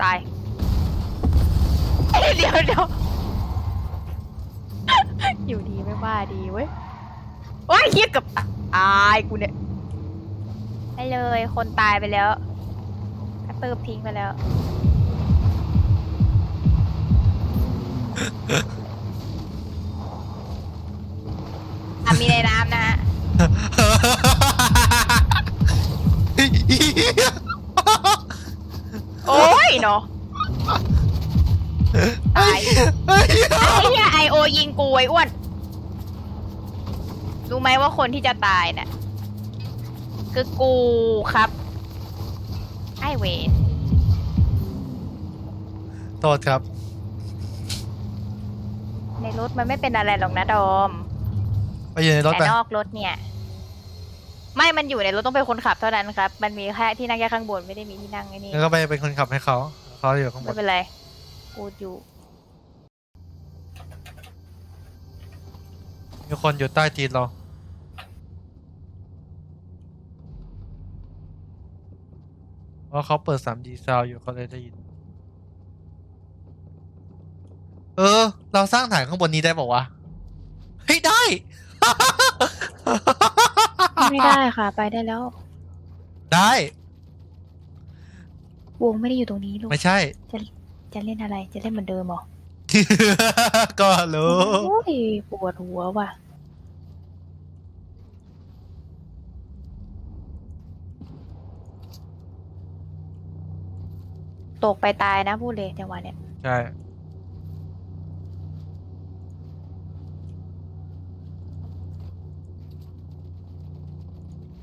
ตายเอ้ยเดี๋ยวเดี๋ยวอยู่ดีไม่ว่าดีเว้ยโอ้ยเฮียเกับตายกูเนี่ยไปเลยคนตายไปแล้วกระตืบทิ้งไปแล้ว อะมีในน้ำนะฮะ โอ้ยเนาะตายไอ้เหี้ยไอโอยิงกูไอ้อ้วน รู้ไหมว่าคนที่จะตายน่ะคือกูครับ ไอเวนโทษครับ ในรถมันไม่เป็นอะไรหรอกนะดอม ไปอยู่ในรถแต่ไป นอกรถเนี่ย ไม่มันอยู่ในรถต้องเป็นคนขับเท่านั้นครับ มันมีแค่ที่นั่งแค่ข้างบนไม่ได้มีที่นั่งไอ้นี่แล้วก็ไปเป็นคนขับให้เขาเขาอยู่ข้างบไม่นเป็นไรกูอยู่มีคนอยู่ใต้ตีนเราเพราะเขาเปิด 3D ซาวอยู่เขาเลยได้ยิน เออ เราสร้างฐานข้างบนนี้ได้บอกว่าวะเฮ้ยได้ ไม่ได้ค่ะ ไปได้แล้ว ได้ วงไม่ได้อยู่ตรงนี้ลูก ไม่ใช่ จะเล่นอะไร จะเล่นเหมือนเดิมเหรอ ก็รู้โอ้ยปวดหัวว่ะ ตกไปตายนะพูดเลยจังหวะเนี้ย ใช่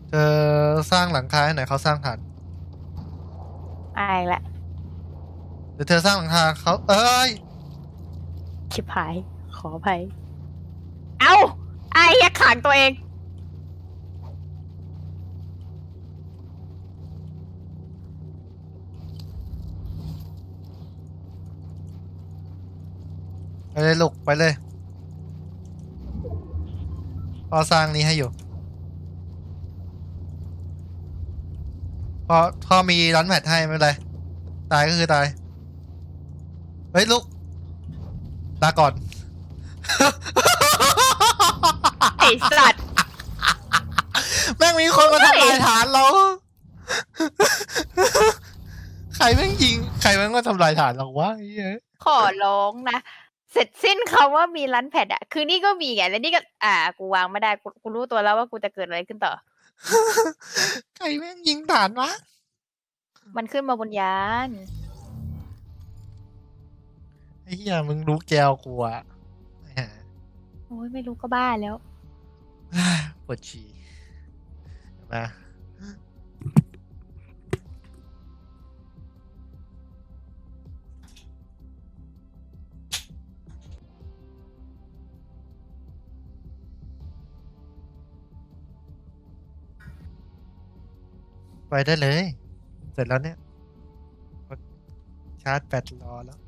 เธอสร้างหลังคาให้หน่อยเขาสร้างฐานอายละเดี๋ยวเธอสร้างหลังคาเขาเอ้ยชิบหาย ขออภัย เอ้าไอ้ยักขังตัวเอง ไปเลยลูกไปเลยพอสร้างนี้ให้อยู่ พอพอมีร้านแมทให้ไม่เป็นไรตายก็คือตาย เฮ้ยลูกลาก่อน ไอ้สัตว์ แม่งมีคนมาทำลายฐานเรา ใครแม่งยิง ใครแม่งมาทำลายฐานเราวะไอ้เหี้ย ขอร้องนะ เสร็จสิ้นคำว่ามีรันแพดอะคือนี่ก็มีไง แล้วนี่ก็ อ่า กูวางไม่ได้ กูกูรู้ตัวแล้วว่ากูจะเกิดอะไรขึ้นต่อ ใครแม่งยิงฐานวะ มันขึ้นมาบนยาน ไอ้เหี้ยมึงรู้แกวกูอะแหมโอ้ยไม่รู้ก็บ้าแล้ว ปวดฉี่มา ไปได้เลย เสร็จแล้วเนี่ย ชาร์จแบตรอแล้ว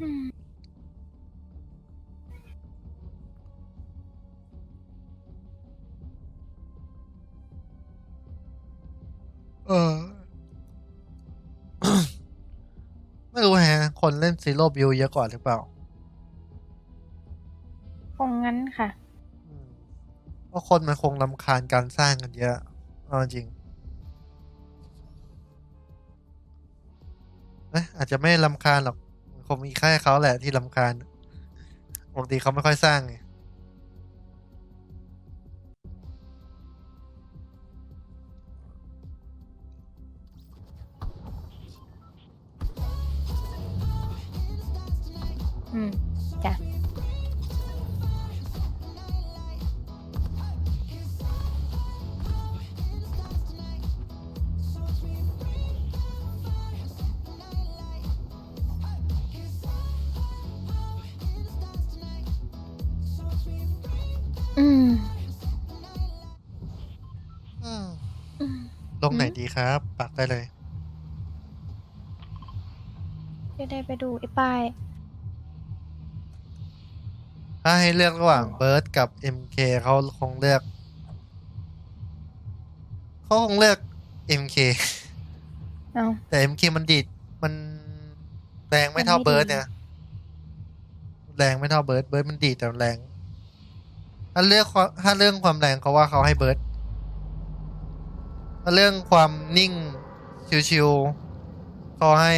เออ ไม่รู้แฮะ คนเล่นซีโร่บิวเยอะกว่าหรือเปล่า คงงั้นค่ะอืมเพราะคนมันคงรำคาญการสร้างกันเยอะเอาจริงเอ๊ะอาจจะไม่รำคาญหรอกค งมีแค่เขาแหละที่ลำคาญปกติเขาไม่ค่อยสร้างไงอืม อืม อืมอืม ลงไหนอืมดีครับ ปักได้เลย จะได้ไปดูไอ้ป้าย ถ้าให้เลือกระหว่างเบิร์ดกับ MK เขาคงเลือกเขาคงเลือก MK เอาแต่ MK มันดีดมันแรงไม่เท่ามันไม่เบิร์ดดีเนี่ย แรงไม่เท่าเบิร์ดเบิร์ดมันดีดแต่แรง ถ้าเลือกความถ้าเรื่องความแรงเขาว่าเขาให้เบิร์ดถ้าเรื่องความนิ่งชิวๆเขาให้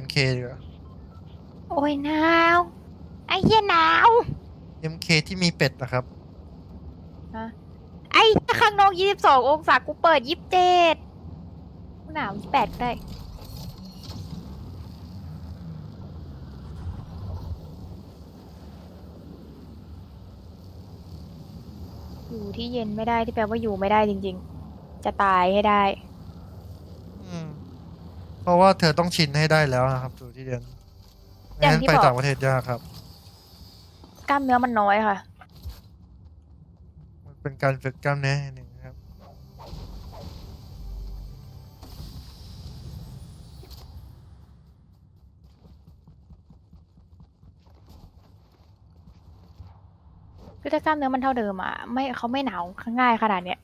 MK ดีกว่าโอ้ยหนาว ไอ้เหี้ยหนาว MK ที่มีเป็ดนะครับฮะไอ้ข้างนอกยี่สิบสององศากูเปิดยี่สิบเจ็ดหนาวยี่แปดก็ได้ อยู่ที่เย็นไม่ได้ที่แปลว่าอยู่ไม่ได้จริง ๆ จะตายให้ได้ อืม เพราะว่าเธอต้องชินให้ได้แล้วนะครับดูที่เรียนไม่อย่างงั้นที่ไปบอก ต่างประเทศยากครับ กล้ามเนื้อมันน้อยค่ะ มันเป็นการฝึกกล้ามเนื้ออย่างหนึ่ง ครับคือถ้ากล้ามเนื้อมันเท่าเดิมอะไม่เขาไม่หนาวง่ายขนาดเนี้ย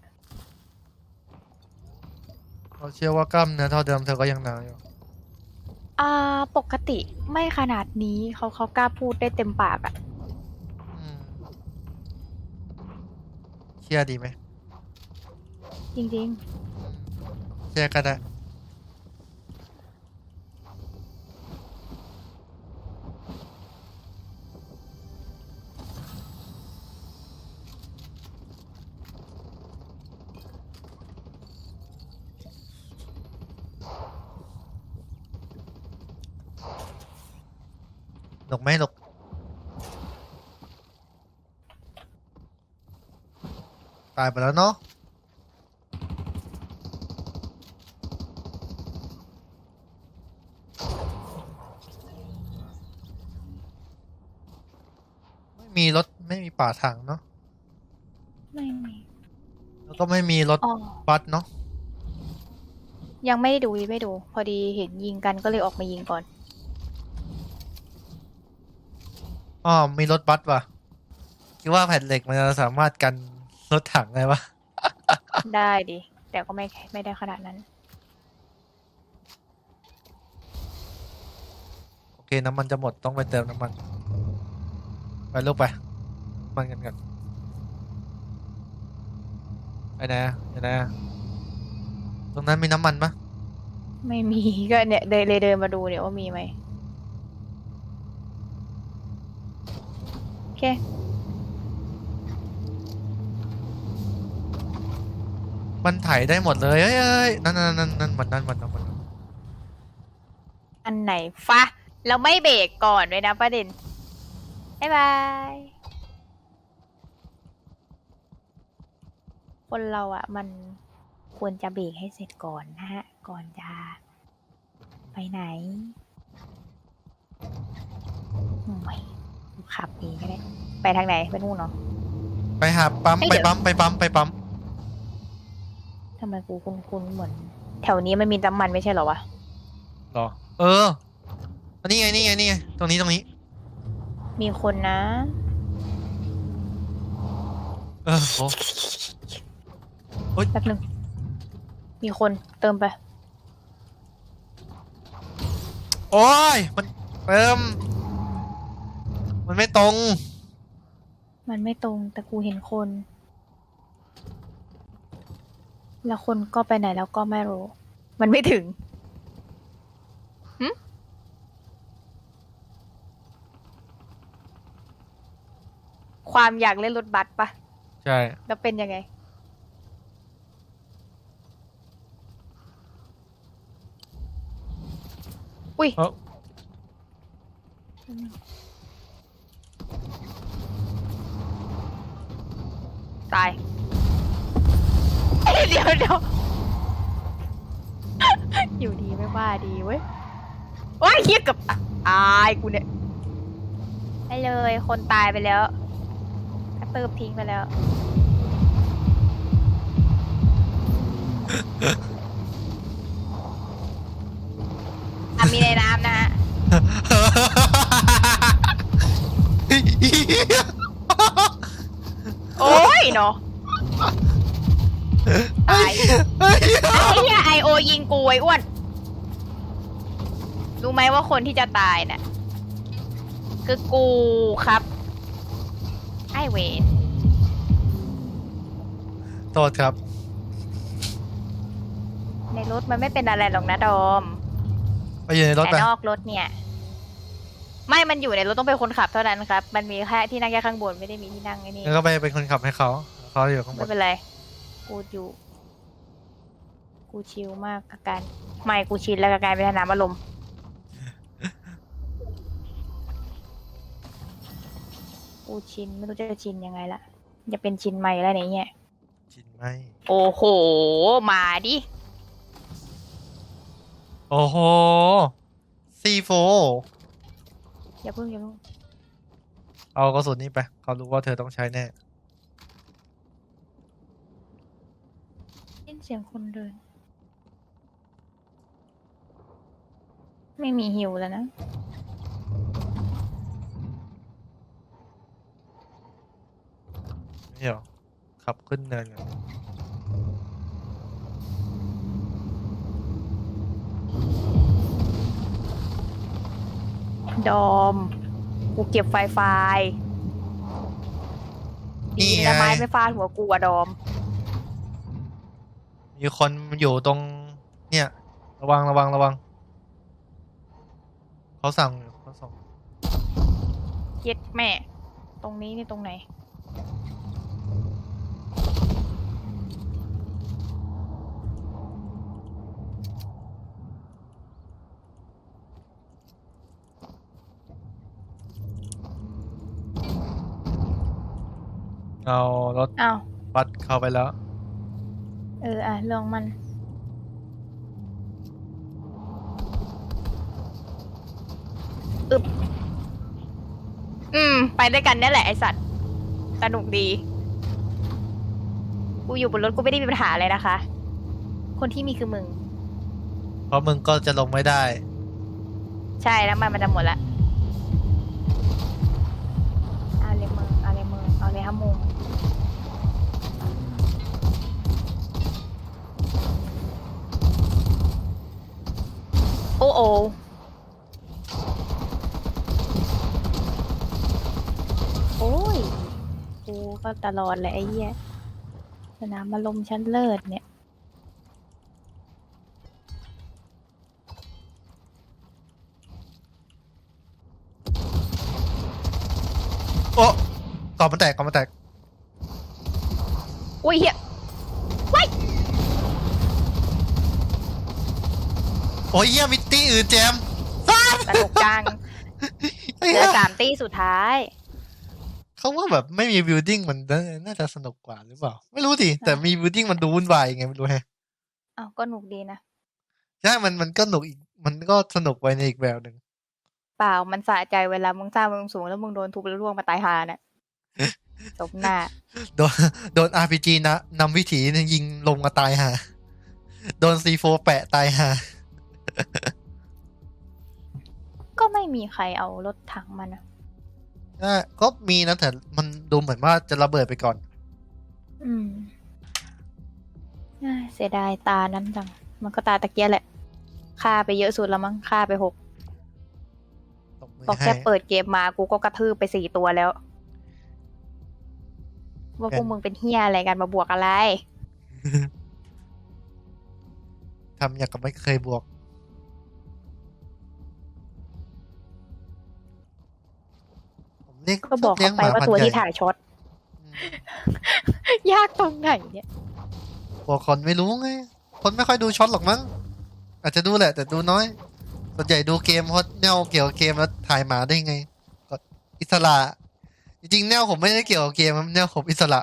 เราเชื่อว่ากล้ามเนื้อเท่าเดิมเธอก็ยังหนาวอยู่อ่าปกติไม่ขนาดนี้เขาเขากล้าพูดได้เต็มปากอะอืมเชื่อดีไหมจริงเชื่อก็ได้ หลกไหมหลกตายไปแล้วเนาะไม่มีรถไม่มีป่าถังเนาะๆไม่มีแล้วก็ไม่มีรถอ๋อบัสเนาะยังไม่ได้ดูยังไม่ดู พอดีเห็นยิงกันก็เลยออกมายิงก่อน อ๋อมีรถบัสว่ะ คิดว่าแผ่นเหล็กมันจะสามารถกันรถถังได้ปะได้ดิ แต่ก็ไม่ไม่ได้ขนาดนั้น โอเคน้ำมันจะหมดต้องไปเติมน้ำมัน ไปลูกไปน้ำมันกันกันไปไหนอะไปไหนอะตรงนั้นมีน้ำมันปะไม่มีก็เนี่ยเดินเลยเดินมาดูเนี่ยว่ามีไหมโอ เค มันถ่ายได้หมดเลยเอ้ยเอ้ยนั่นนั่นนั่นนั่นมันนั่นมันนั่นมันนั่นอันไหนฟะเราไม่เบรกก่อนเลยนะประเด็นบ๊ายบาย คนเราอะ่ะมันควรจะเบรกให้เสร็จก่อนนะฮะ ก่อนจะ ไปไหนโอ้ย ขับเองก็ได้ ไปทางไหนไปนู่นเนาะ ไปหาปั๊มเอ้ยไปเดี๋ยวปั๊ม ไปปั๊ม ไปปั๊ม ทำไมกูคุ้นๆเหมือน แถวนี้มันมีน้ำมันไม่ใช่เหรอวะ หรอ เอออันนี้ไง นี่ไง นี่ไง ตรงนี้ ตรงนี้ มีคนนะ เออโอ้แป๊บนึง มีคนเติมไป โอ้ย มันเติม มันไม่ตรง มันไม่ตรงแต่กูเห็นคน แล้วคนก็ไปไหนแล้วก็ไม่รู้ มันไม่ถึงหึความอยากเล่นรถบัสปะใช่ แล้วเป็นยังไง อุ้ย เอ้า ตาย เดี๋ยวเดี๋ยวอยู่ดีไม่ว่าดีเว้ยโอ้ยเฮียเกับตายกูเนี่ยไปเลย คนตายไปแล้วกระเติมทิ้งไปแล้ว อะมีในน้ำนะฮะ โอ้ยเนาะตาย ไอ้เหี้ยไอ โอยิงกูไอ้อ้วน รู้ไหมว่าคนที่จะตายน่ะคือกูครับ ไอเวนโทษครับ ในรถมันไม่เป็นอะไรหรอกนะดอม ไปอยู่ในรถแต่ไปนอกรถเนี่ย ไม่มันอยู่ในรถต้องเป็นคนขับเท่านั้นครับ มันมีแค่ที่นั่งแค่ข้างบนไม่ได้มีที่นั่งไอ้นี่แล้วก็ไปเป็นคนขับให้เขาเขาอยู่ข้างบไม่นเป็นไร กูอยู่ กูชิลมากกับการไม่กูชินแล้วกับการเป็นน้ำอารมณ์กูชินไม่รู้จะชินยังไงละจะเป็นชินใหม่แล้วเนี่ยชินไหมโอ้โห มาดิ โอ้โหซีโฟอย่าเพิ่งอย่าเพิ่งเอากระสุนนี้ไป เขารู้ว่าเธอต้องใช้แน่ได้ยินเสียงคนเดิน ไม่มีหิวแล้วนะ ไม่เหรอขับขึ้นเนินกันดอม กูเก็บไฟไฟดีนี่ไง นะไม้ไม่ฟาดหัวกูอะดอม มีคนอยู่ตรง เนี่ย ระวังระวังระวัง เขาสั่งอยู่เขาส่งเย็ดแม่ ตรงนี้นี่ตรงไหน เอารถอ้าว บัสเข้าไปแล้ว เออ อะเรื่องมัน อึบอืม ไปด้วยกันนี่แหละไอสัตว์ สนุกดี กูอยู่บนรถกูไม่ได้มีปัญหาเลยนะคะ คนที่มีคือมึง เพราะมึงก็จะลงไม่ได้ ใช่แล้วมันมันจะหมดละเอาเลยมึงเอาเลยมึงเอาเลยฮะมึงโอ้โอ โอ้ย กูก็ตลอดเลยไอ้เหี้ยสนามมาลมณ์ชั้นเลิศเนี่ย โอ้กรอบมันแตกกรอบมันแตก อุ้ยเหี้ยโอ้ยเยี่ยมิตตี้อื่นแจมสนุกจังเหี้เหยลือสามตี้สุดท้าย เขาว่าแบบไม่มีบิวดิ้งมันน่าจะสนุกกว่าหรือเปล่า ไม่รู้ดิแต่มีบิวดิ้งมันดูวุ่นวายไงไม่รู้แฮะอ้าวก็หนุกดีนะใช่มันมันก็หนุกอีกมันก็สนุกไปในอีกแบบหนึ่งเปล่ามันสะใจเวลามึงสร้างมึงสูงแล้วมึงโดนทุบแล้วล่วงมาตายหาน่ะสมหน้า โดนโดน RPG นะนำวิถีเนี่ยยิงลงมาตายห่าโดน C4 แปะตายห่าก็ไม่มีใครเอารถถังมันนะ อะก็มีนะแต่มันดูเหมือนว่าจะระเบิดไปก่อน อืมน่าเสียดายตานั้นจัง มันก็ตาตะเกียแหละฆ่าไปเยอะสุดแล้วมั้งฆ่าไปหกตบมือพอให้แค่เปิดเกมมากูก็กระทืบไปสี่ตัวแล้ว ว่าพวกมึงเป็นเฮียอะไรกันมาบวกอะไร ทำอย่างกับไม่เคยบวก ผมเรียกก็บอกเลี้ยเขางไปหมาว่าพันตัวธุ์ใหญ่ที่ถ่ายช็อตอืมยากตรงไหนเนี่ยกลัวคนไม่รู้ไง คนไม่ค่อยดูช็อตหรอกมั้ง อาจจะดูแหละ แต่ดูน้อย ส่วนใหญ่ดูเกมเพราะแนวเกี่ยวกับเกมแล้วถ่ายหมาได้ไงก็อิสระ จริงๆแนวผมไม่ได้เกี่ยวกับเกมแนวผมอิสระ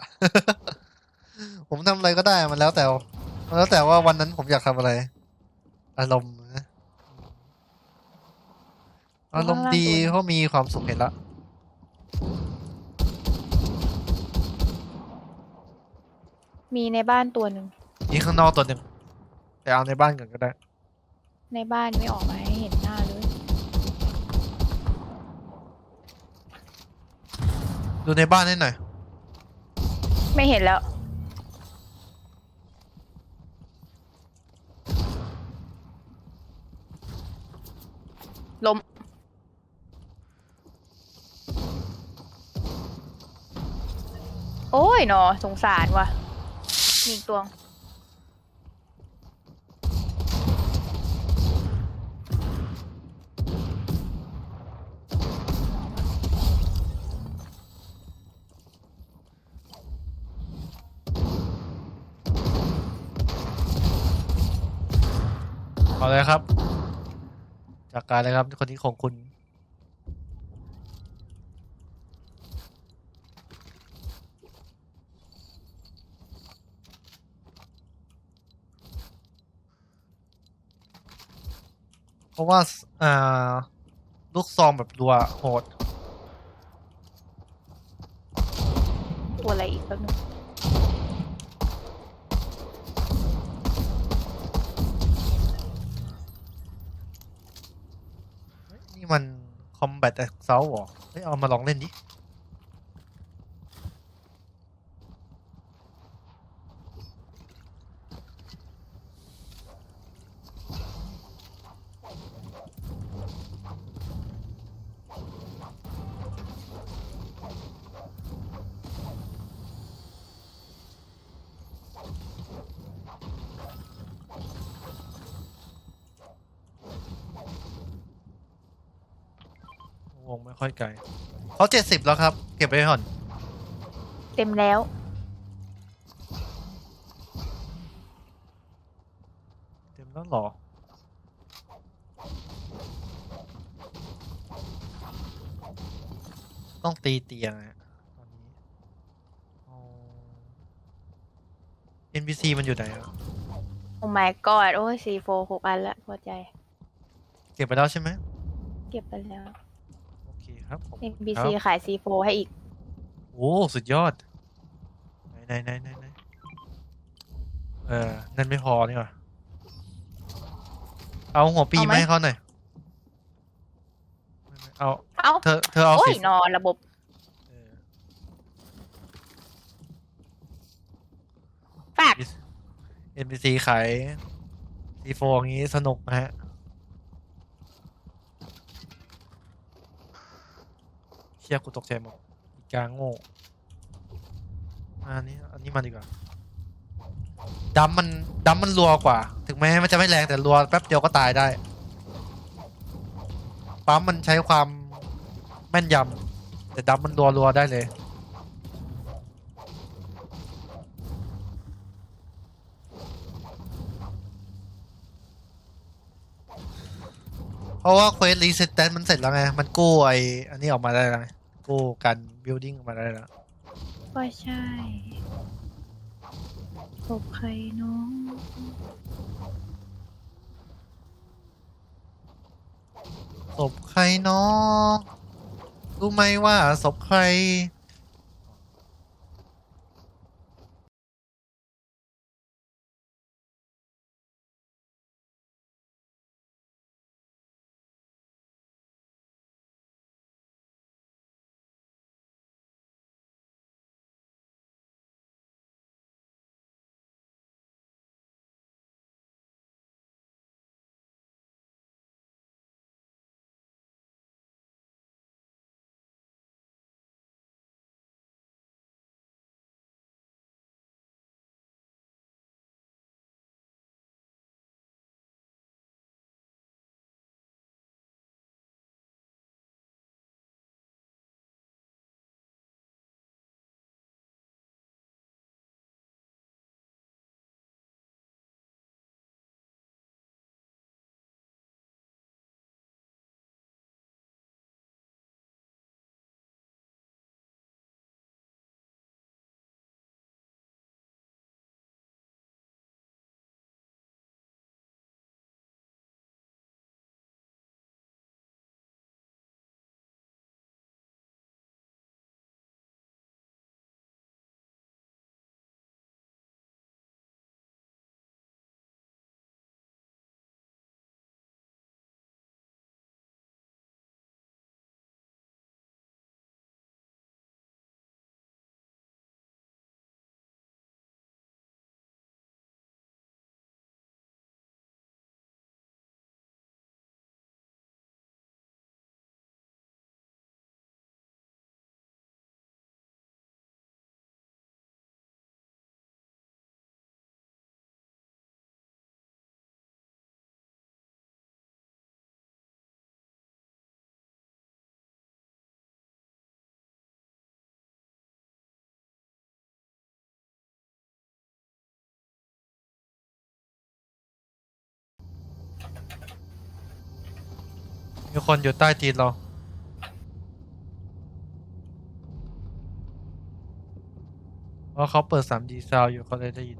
ผมทำอะไรก็ได้มันแล้วแต่มันแล้วแต่ว่าวันนั้นผมอยากทำอะไร อารมณ์นะอารมณ์ดีเพราะมีความสุขเห็นละ มีในบ้านตัวหนึ่งมีข้างนอกตัวหนึ่งแต่เอาในบ้านก่อนก็ได้ ในบ้านไม่ออกมาให้เห็นหน้าเลย ดูในบ้านให้หน่อยไม่เห็นแล้ว ลมโอ้ยหนอสงสารว่ะ มีอีกตัวเอาเลยครับ จากการเลยครับคนนี้ของคุณ เพราะว่าอ่าลูกซองแบบรัวโหด ตัวอะไรอีกแป๊บนึงเฮ้ยนี่มัน Combat Assault เหรอเฮ้ยเอามาลองเล่นดิ งไม่ค่อยไกลเขาเจ็ดสิบแล้วครับ เก็บไว้ก่อน เต็มแล้ว เต็มแล้วเหรอ ต้องตีเตียงอะตอนนี้เอา NPC มันอยู่ไหนอะโอ้ my god โอ้ยสี่โฟหกอันละพอใจ เก็บไปแล้วใช่ไหม เก็บไปแล้วโอเคครับผม NBC ขายซีโฟให้อีก โอ้สุดยอดไหนไหนไหนไหนไหนเออเงินไม่พอนี่หว่าเอาหัวปีเอาไหม มาให้เขาหน่อยไม่ไม่เอาเอ้า เธอเธอเอาโอ้ยสินอนระบบ เออฝาก NPC ขายซีโฟอย่างนี้สนุกนะฮะ เชี่ยกูตกใจหมดอีกาโง่อันนี้อันนี้มาดีกว่าดัมมันดัมมันรัวกว่า ถึงแม้มันจะไม่แรงแต่รัวแป๊บเดียวก็ตายได้ปั๊มมันใช้ความแม่นยำแต่ดัมมันรัวรัวได้เลยเพราะว่าเควสรีเซ็ตแตนมันเสร็จแล้วไง มันกู้ไออันนี้ออกมาได้แล้วไง กู้กันบิลดิ้งออกมาได้แล้วก็ใช่ศพใครน้อง ศพใครเนาะรู้ไหมว่าศพใคร คนอยู่ใต้ตีนเราเพราะเขาเปิด 3D ซาวอยู่เขาเลยได้ยิน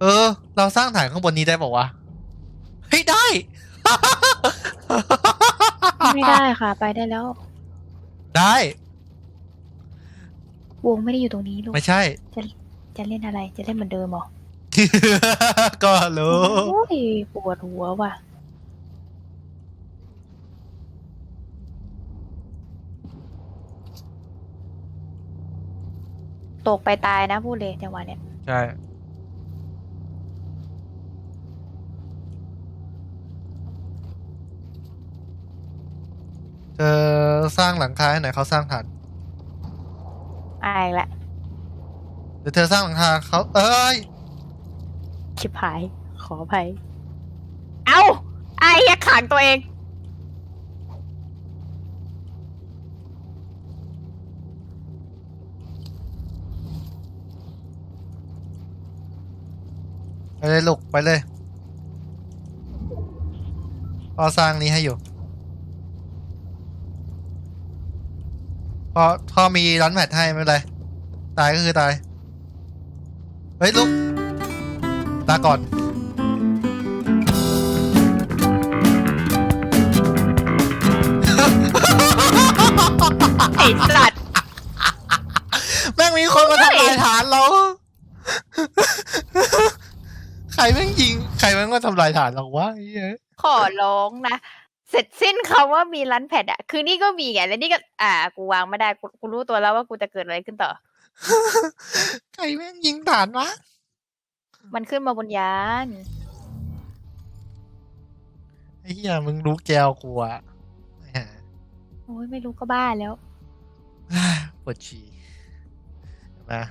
เออ เราสร้างฐานข้างบนนี้ได้บอกว่าวะเฮ้ยได้ ไม่ได้ค่ะ ไปได้แล้ว ได้ วงไม่ได้อยู่ตรงนี้ลูกไม่ใช่ จะเล่นอะไรจะเล่นเหมือนเดิมเหรอ ก็รู้ โอ้ยปวดหัวว่ะ ตกไปตายนะพูดเลยจังหวะเนี้ยใช่ เธอสร้างหลังคาให้หน่อยเขาสร้างฐาน อายละเดี๋ยวเธอสร้างหลังคาเขาเอ้ย ชิบหาย ขออภัย เอ้าไอ้ยักขังตัวเอง เลยลูกไปเลยพ่อสร้างนี้ให้อยู่พ่อพ่อมีร้านแมทให้ไม่เป็นไร ตายก็คือตาย เฮ้ยลูกตาก่อนไอ้สัตว์ แม่งมีคนมาทำลายฐานเราใค รแม่งยิง ใครแม่งมาทำลายฐานเราวะไอ้เหี้ยขอร้องนะ เสร็จสิ้นคำว่ามีรันแพดอะคือนี่ก็มีไงแล้วนี่ก็ อ่า กูวางไม่ได้กูกูรู้ตัวแล้วว่ากูจะเกิดอะไรขึ้นต่อ ใครแม่งยิงฐานวะ มันขึ้นมาบนยานไอ้เหี้ยมึงรู้แก้วกูอะไอ้ห่าโอ้ยไม่รู้ก็บ้าแล้วปวดฉี่มา